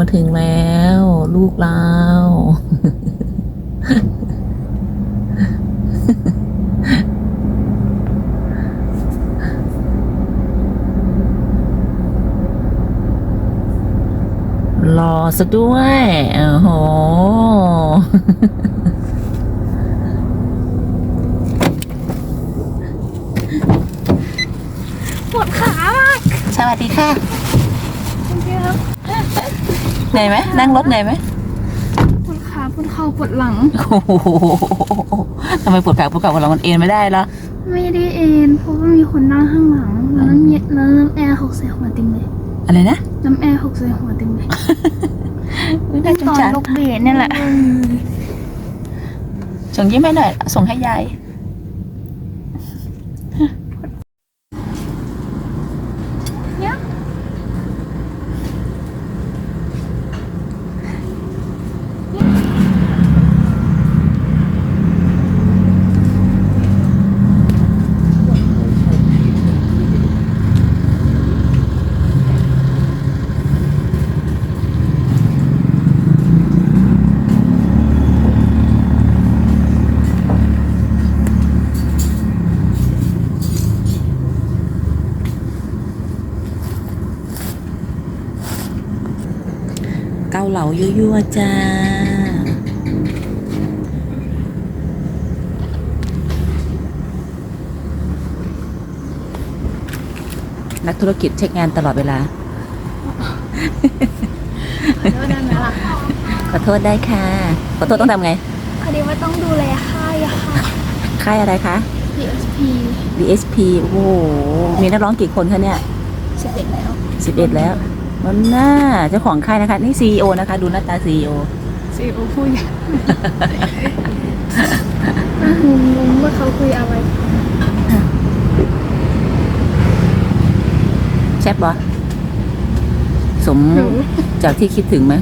นี่มาถึงแล้ว ลูกเรารอซะด้วยโอ้โหปวดขามาก สวัสดีค่ะเดี๋ยว เหนื่อยไหมนั่งรถเหนื่อยไหมปวดขาปวดเข่าปวดหลัง โอ้โหทำไมปวดขาปวดเข่าปวดหลังมันเอ็นไม่ได้เหรอไม่ได้เอ็นเพราะว่ามีคนนั่งข้างหลังแล้วน้ำเย็นแล้วน้ำแอร์หกใส่หัวเต็มเลยอะไรนะน้ำแอร์หกใส่หัวเต็มเลยน่าสงตอนสารลกเบรเนี่ยแหละส่งยิ้มให้หน่อยส่งให้ยายเนี่ยาเหลายั่วๆจ้า นักธุรกิจเช็คงานตลอดเวลาแล้วได้ไหมล่ะขอโทษได้ค่ะ ขอโทษต้องทำไง พอดีว่าต้องดูแลค่ายอะค่ะ ค่ายอะไรคะ PSP DSP โอ้โหมีนักร้องกี่คนคะเนี่ยสิบเอ็ดแล้ว 11 แล้ว มันน่าเจ้าของค่ายนะคะ นี่ CEO นะคะ ดูหน้าตา CEO ซีโอพูดอย่างงงๆว่าเขาคุยอะไรแซ่บบอสมจากที่คิดถึงไหม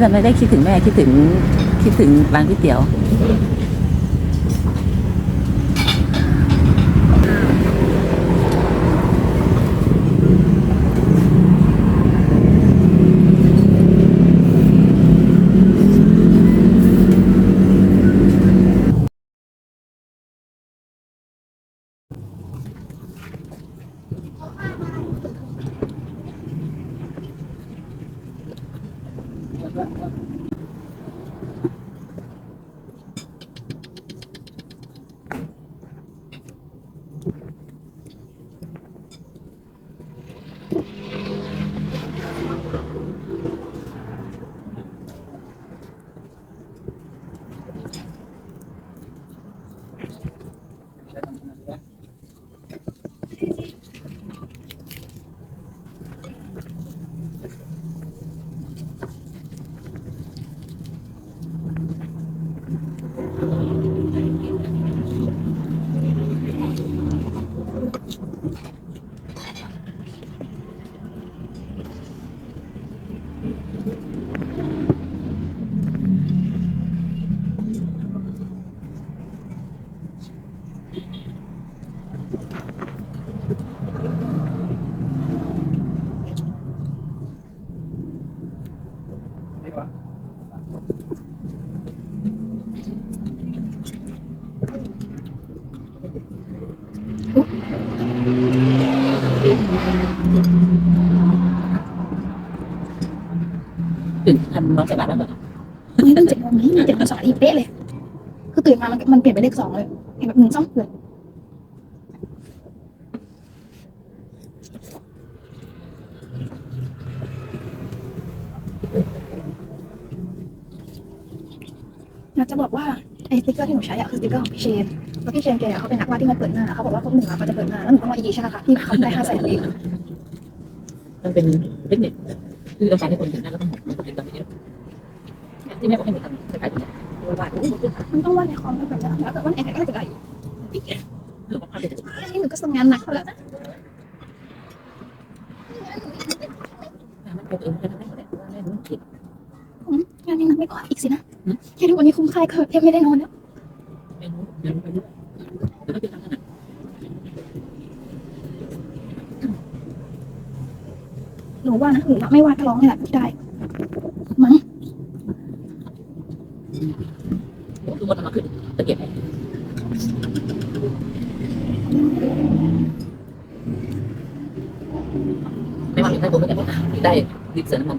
แล้วไม่ได้คิดถึงแม่คิดถึงคิดถึงร้านก๋วยเตี๋ยว ตื่นทันน้องใส่บาตรแล้วเหรอนี่ตั้งเจ็ดโมงนี้มีเจ็ดโมงสองนาทีเป๊ะเลย คือตื่นมามันมันเปลี่ยนไปเลขสองเลยเห็นแบบหนึ่งสองเลยอยากจะบอกว่าไอ้สติ๊กเกอร์ที่หนูใช้อะคือสติ๊กเกอร์ของพี่เชน แล้วพี่เชนแกเขาเป็นนักวาดที่มาเปิดหน้าเขาบอกว่าพวกหนึ่งอะเขาจะเปิดหน้าแล้วหนูต้องวาดอีดิชั่นนะคะที่เขาได้ห้าแสนเองมันเป็นเทคนิคคือเราใช้ให้คนเห็นหน้าแล้วก็หมดมันก็เป็นแบบนี้ที่แม่บอกให้หนูทำจะกลายเป็นตัววาดรูปเรื่องมันต้องวาดในคอมแบบนั้นแล้วแต่ว่าในไอแพดก็จะได้อยู่ของภาพเป็นแค่นี้หนูก็ทำงานหนักแล้วนะมันเป็นเองแค่นั้นแหละแม่รู้ผิดอืมงานนี้หนักไม่พออีกสินะแค่ทุกวันนี้คุ้มค่าเกินแทบไม่ได้นอนแล้ว หนูว่านะหนูอะไม่ว่าดก็ร้องนี่แหละได้ มั้งทุกคนมาขึ้นตะเกียบไม่ว่าอยู่ใต้บนก็แต่อยู่ใต้ริมเสือน้ำมัน